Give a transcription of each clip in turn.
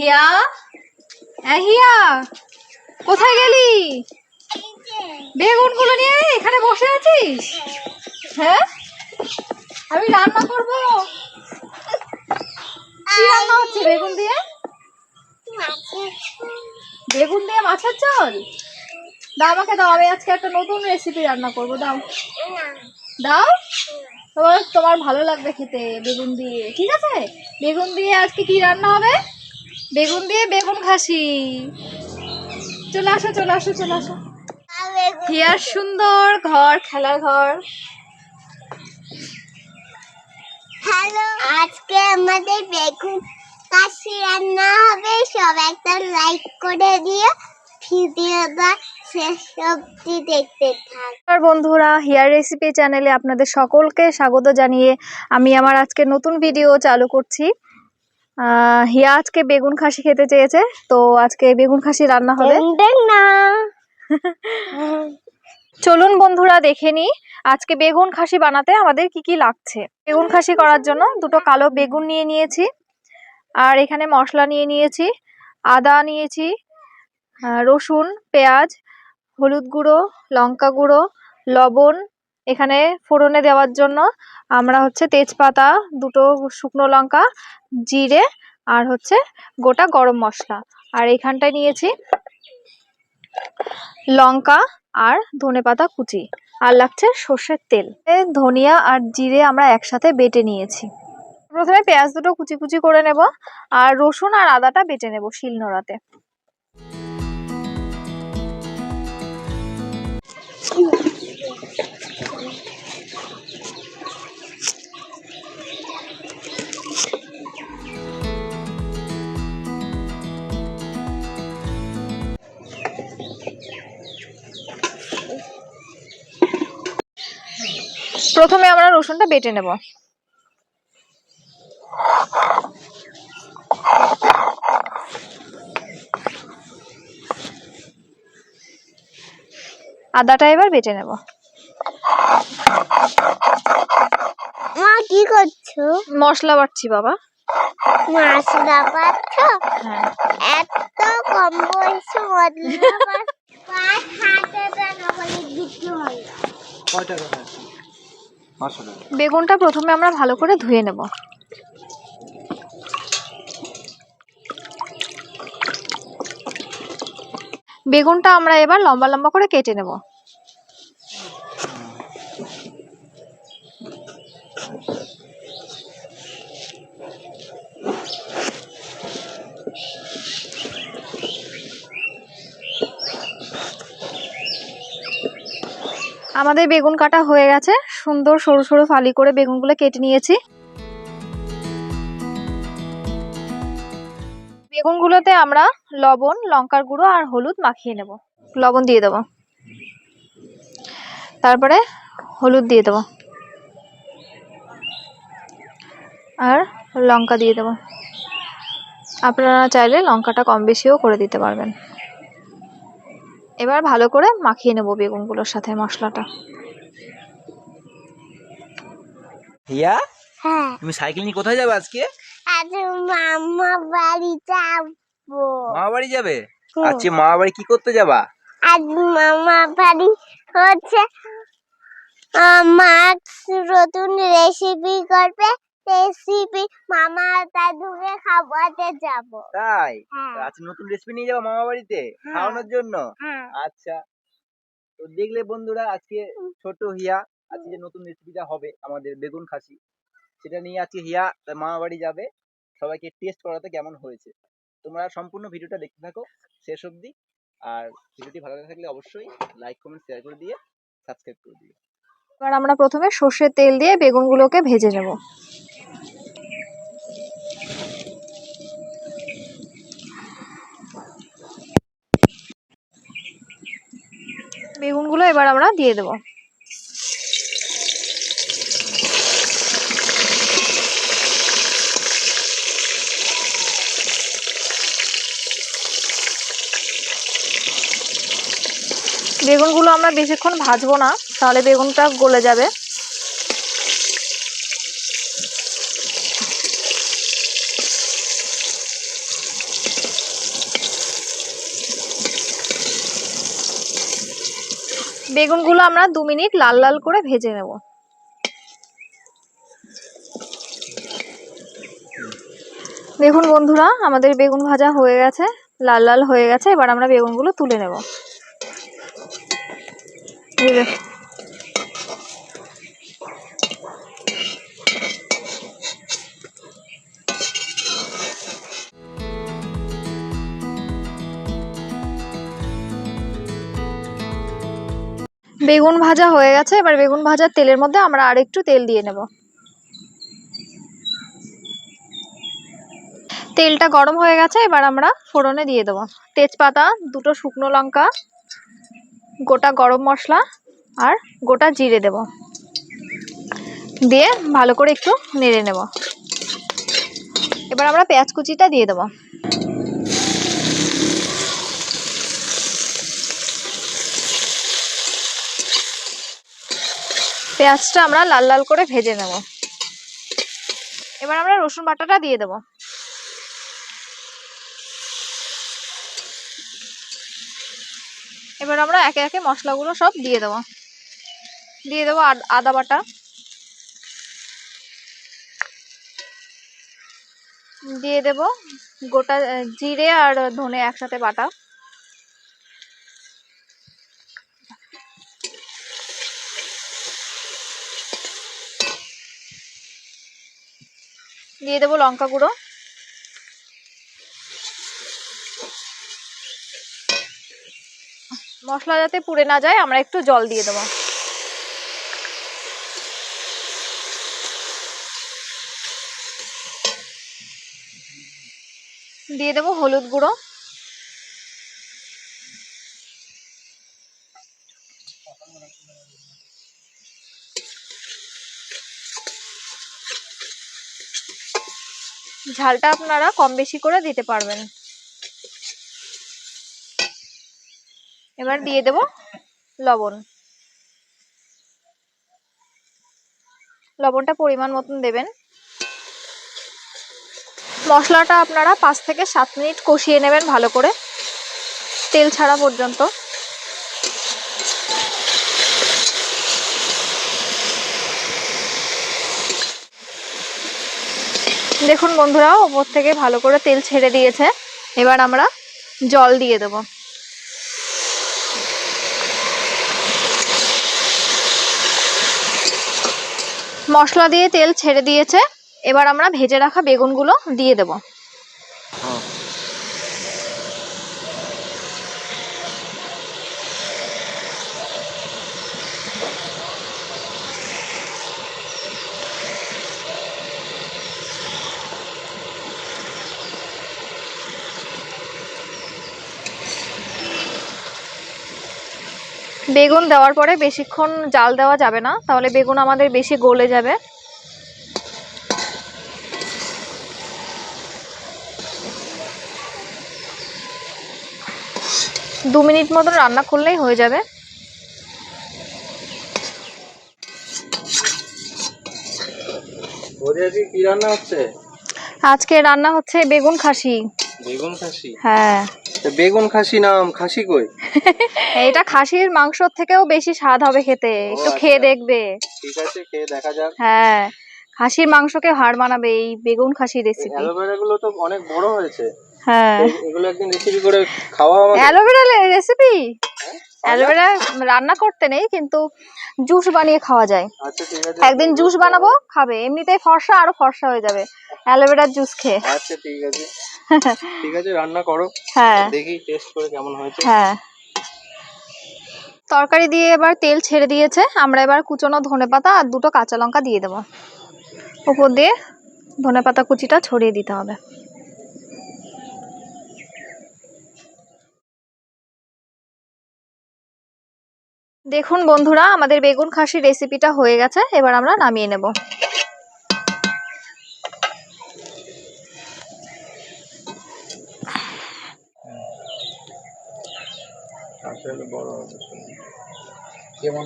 হিয়া? হিয়া, কোথায় গেলি? বেগুনগুলো নিয়ে এখানে বসে আছিস? হ্যাঁ? আমি রান্না করব। কি রান্না হচ্ছে, বেগুন দিয়ে? বেগুন দিয়ে মাছের ঝোল? দাও আমাকে দাও, আমি আজকে একটা নতুন রেসিপি রান্না করব, দাও। দাও? তোমার তোমার ভালো লাগবে খেতে, বেগুন দিয়ে। ঠিক আছে? বেগুন দিয়ে আজকে কি রান্না হবে? বেগুন দিয়ে বেগুন খাসি চলে আসো চলে আসো চলে আসো। হিয়ার সুন্দর ঘর খেলার ঘর। হ্যালো আজকে আমাদের বেগুন কাশি রান্না হবে। সব একটা লাইক করে দিও। ভিডিওটা শেষ অবধি দেখতে থাক। নমস্কার বন্ধুরা হিয়ার রেসিপি চ্যানেলে আপনাদের সকলকে স্বাগত জানিয়ে আমি আমার আজকে নতুন ভিডিও চালু করছি। হিয়া আজকে বেগুন খাসি খেতে চেয়েছে তো আজকে বেগুন খাসি রান্না হবে। না। চলুন বন্ধুরা দেখে নিই আজকে বেগুন খাসি বানাতে আমাদের কি কি লাগছে। বেগুন খাসি করার জন্য দুটো কালো বেগুন নিয়ে নিয়েছি আর এখানে মশলা নিয়ে নিয়েছি আদা নিয়েছি রসুন পেঁয়াজ হলুদ গুঁড়ো লঙ্কা গুঁড়ো লবণ এখানে ফোড়নে দেওয়ার জন্য আমরা হচ্ছে তেজপাতা, দুটো শুকনো লঙ্কা, জিরে আর হচ্ছে গোটা গরম মশলা। আর এখানটায় নিয়েছি লঙ্কা আর ধনেপাতা কুচি। আর লাগছে সর্ষের তেল। ধনিয়া আর জিরে আমরা একসাথে বেটে নিয়েছি। প্রথমে পেঁয়াজ দুটো কুচি কুচি করে নেব আর রসুন আর আদাটা বেটে নেব শিলনোড়াতে। প্রথমে আমরা রসুনটা বেটে নেব। আদাটা এবার বেটে নেব। মা কি করছ? মশলা বাটছি বাবা। মশলা পাচ্ছ হ্যাঁ। এত কম বয়সে মশলা পাঁচ টাকা বলে দিতে হয় কয় টাকা টাকা বেগুনটা প্রথমে আমরা ভালো করে ধুয়ে নেব। বেগুনটা আমরা এবার লম্বা লম্বা করে কেটে নেব। আমাদের বেগুন কাটা হয়ে গেছে। সুন্দর সরু সরু ফালি করে বেগুনগুলো কেটে নিয়েছি। বেগুনগুলোতে আমরা লবণ, লঙ্কার গুঁড়ো আর হলুদ মাখিয়ে নেব। লবণ দিয়ে দেবো। তারপরে হলুদ দিয়ে দেবো। আর লঙ্কা দিয়ে দেবো। আপনারা চাইলে লঙ্কাটা কম বেশিও করে দিতে পারবেন। এবার ভালো করে মাখিয়ে নেব বেগুনগুলোর সাথে মশলাটা। হিয়া? হ্যাঁ। তুমি সাইকেল নিয়ে কোথায় যাবে আজকে? আজ মামা বাড়ি যাব। মামা বাড়ি যাবে। আজকে মামা বাড়ি কি করতে যাবা? আজ মামা বাড়ি হচ্ছে আহ, মা নতুন রেসিপি করবে রেসিপি মামা তার দাদুকে খাওয়াতে যাব। তাই? হ্যাঁ। আজকে নতুন রেসিপি নিয়ে যাবা মামা বাড়িতে? হ্যাঁ। খাওয়ানোর জন্য? হ্যাঁ। আচ্ছা। তো দেখলে বন্ধুরা আজকে ছোট হিয়া আজকে যে নতুন রেসিপিটা হবে আমাদের বেগুন খাসি সেটা নিয়ে আজকে হিয়া তার মামা বাড়ি যাবে। সবাইকে টেস্ট করাতে কেমন হয়েছে। তোমরা সম্পূর্ণ ভিডিওটা দেখতে থাকো শেষ অবধি। আর ভিডিওটি ভালো লাগে থাকলে অবশ্যই লাইক কমেন্ট শেয়ার করে দিয়ে সাবস্ক্রাইব করে দিও। এবার আমরা প্রথমে সর্ষের তেল দিয়ে বেগুনগুলোকে ভেজে নেব। বেগুনগুলো এবার আমরা দিয়ে দেব। বেগুনগুলো আমরা বেশিক্ষণ ভাজবো না তাহলে বেগুনটা গলে যাবে। বেগুনগুলো আমরা দু মিনিট লাল লাল করে ভেজে নেব। দেখুন বন্ধুরা, আমাদের বেগুন ভাজা হয়ে গেছে, লাল লাল হয়ে গেছে, এবার আমরা বেগুনগুলো তুলে নেব। বেগুন ভাজা হয়ে গেছে, এবার বেগুন ভাজার তেলের মধ্যে আমরা আর একটু তেল দিয়ে নেব। তেলটা গরম হয়ে গেছে, এবার আমরা ফোড়নে দিয়ে দেবো। তেজপাতা, দুটো শুকনো লঙ্কা, গোটা গরম মশলা আর গোটা জিরে দেব। দিয়ে ভালো করে একটু নেড়ে নেব। এবার আমরা পেঁয়াজ কুচিটা দিয়ে দেবো। পেঁয়াজটা আমরা লাল লাল করে ভেজে নেব। এবার আমরা রসুন বাটাটা দিয়ে দেব। এবার আমরা একে একে মশলাগুলো সব দিয়ে দেবো। দিয়ে দেবো আদা বাটা। দিয়ে দেব গোটা, জিরে আর ধনে একসাথে বাটা। দিয়ে দেবো লঙ্কা গুঁড়ো। মশলা যাতে পুড়ে না যায়, আমরা একটু জল দিয়ে দেবো। দিয়ে দেবো হলুদ গুঁড়ো। ঝালটা আপনারা কম বেশি করে দিতে পারবেন। এবার দিয়ে দেব লবণ। লবণটা পরিমাণ মতন দেবেন। মশলাটা আপনারা পাঁচ থেকে সাত মিনিট কষিয়ে নেবেন ভালো করে, তেল ছাড়া পর্যন্ত। দেখুন বন্ধুরা, ওপর থেকে ভালো করে তেল ছেড়ে দিয়েছে। এবার আমরা জল দিয়ে দেব। মশলা দিয়ে তেল ছেড়ে দিয়েছে। এবার আমরা ভেজে রাখা বেগুনগুলো দিয়ে দেব। বেগুন দেওয়ার পরে বেশিক্ষণ জাল দেওয়া যাবে না, তাহলে বেগুন আমাদের বেশি গলে যাবে। দু মিনিট মতন রান্না করলেই হয়ে যাবে। কি রান্না হচ্ছে? আজকে রান্না হচ্ছে বেগুন খাসি। বেগুন খাসি? হ্যাঁ। বেগুন খাসি নাম খাসি কই? এটা খাসির মাংসর থেকেও বেশি স্বাদ হবে খেতে। একটু খেয়ে আচ্ছা। দেখবে। ঠিক আছে খেয়ে দেখা যাক। হ্যাঁ। খাসির মাংসকে হাড় মানাবে এই বেগুন খাসি রেসিপি অ্যালোভেরা গুলো তো অনেক বড় হয়েছে। হ্যাঁ। এগুলো একদিন রেসিপি করে খাওয়া আমাকে অ্যালোভেরা রেসিপি অ্যালোভেরা রান্না করতে নেই কিন্তু জুস বানিয়ে খাওয়া যায়। আচ্ছা ঠিক আছে। একদিন জুস বানাবো খাবে। এমনিতেই ফর্সা আরও ফর্সা হয়ে যাবে। অ্যালোভেরার জুস খেয়ে। আচ্ছা ঠিক আছে। ঠিক আছে রান্না করো। হ্যাঁ। দেখি টেস্ট করে কেমন হয়েছে। হ্যাঁ। তরকারি দিয়ে এবার তেল ছেড়ে দিয়েছে। আমরা এবার কুচনো ধনেপাতা আর দুটো কাঁচা লঙ্কা দিয়ে দেবো। উপর দিয়ে ধনেপাতা কুচিটা ছড়িয়ে দিতে হবে। দেখুন বন্ধুরা আমাদের বেগুন খাসির রেসিপিটা হয়ে গেছে। এবার আমরা নামিয়ে নেব। আসলে বড় হবে কেমন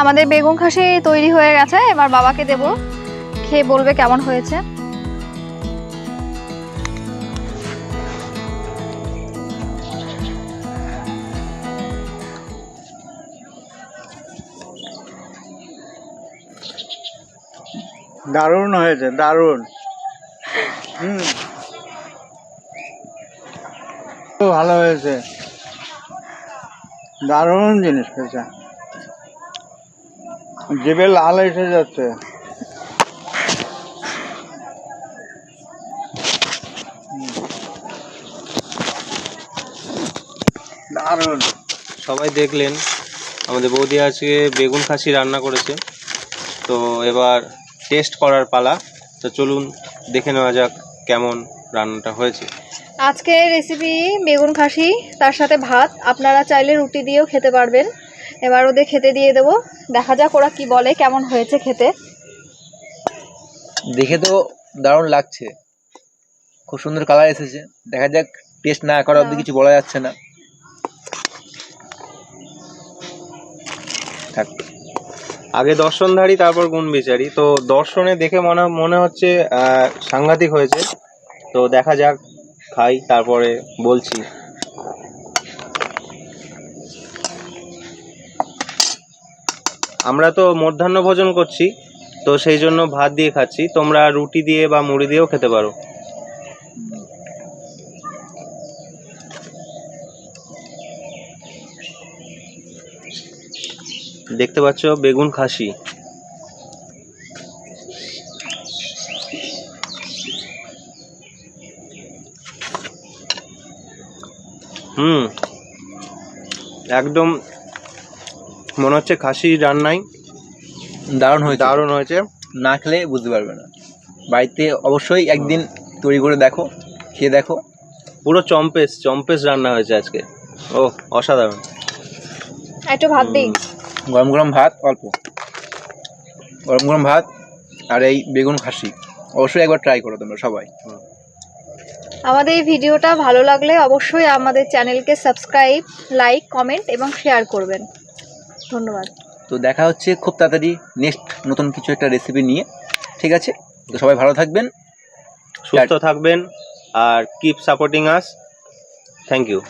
আমাদের বেগুন খাসি তৈরি হয়ে গেছে এবার বাবাকে দেব। খেয়ে বলবে কেমন হয়েছে। দারুণ হয়েছে, দারুণ। হুম। ভালো হয়েছে। দারুণ জিনিস হয়েছে জিভে লাল এসে যাচ্ছে। দারুণ। সবাই দেখলেন, আমাদের বৌদি আজকে বেগুন খাসি রান্না করেছে। তো এবার টেস্ট করার পালা। তো চলুন দেখে নেওয়া যাক কেমন রান্নাটা হয়েছে। আজকে রেসিপি বেগুন খাসি তার সাথে ভাত। আপনারা চাইলে রুটি দিয়েও খেতে পারবেন। এবার ওদের খেতে দিয়ে দেবো। দেখা যাক ওরা কি বলে কেমন হয়েছে খেতে। দেখে তো দারুণ লাগছে। খুব সুন্দর কালার এসেছে। দেখা যাক টেস্ট না করা অব্দি কিছু বলা যাচ্ছে না। থাক। আগে দর্শনধারী, তারপর গুণ বিচারি। তো দর্শনে দেখে মনে মনে হচ্ছে সাংঘাতিক হয়েছে। তো দেখা যাক, খাই, তারপরে বলছি। আমরা তো মধ্যাহ্ন ভোজন করছি, তো সেই জন্য ভাত দিয়ে খাচ্ছি। তোমরা রুটি দিয়ে বা মুড়ি দিয়েও খেতে পারো। দেখতে পাচ্ছ বেগুন খাসি। হুম একদম মনে হচ্ছে খাসি রান্নাই। দারুণ হয়েছে। দারুণ হয়েছে। না খেলে বুঝতে পারবে না। বাড়িতে অবশ্যই একদিন তৈরি করে দেখো খেয়ে দেখো। পুরো চম্পেস চম্পেস রান্না হয়েছে আজকে। ও অসাধারণ। একটু ভাত দিই। গরম গরম ভাত অল্প। গরম গরম ভাত আর এই বেগুন খাসি। অবশ্যই একবার ট্রাই করো তোমরা সবাই। আমাদের এই ভিডিওটা ভালো লাগলে অবশ্যই আমাদের চ্যানেলকে সাবস্ক্রাইব লাইক কমেন্ট এবং শেয়ার করবেন। ধন্যবাদ। তো দেখা হচ্ছে খুব তাড়াতাড়ি নেক্সট নতুন কিছু একটা রেসিপি নিয়ে। ঠিক আছে? তো সবাই ভালো থাকবেন। সুস্থ থাকবেন আর keep supporting us thank you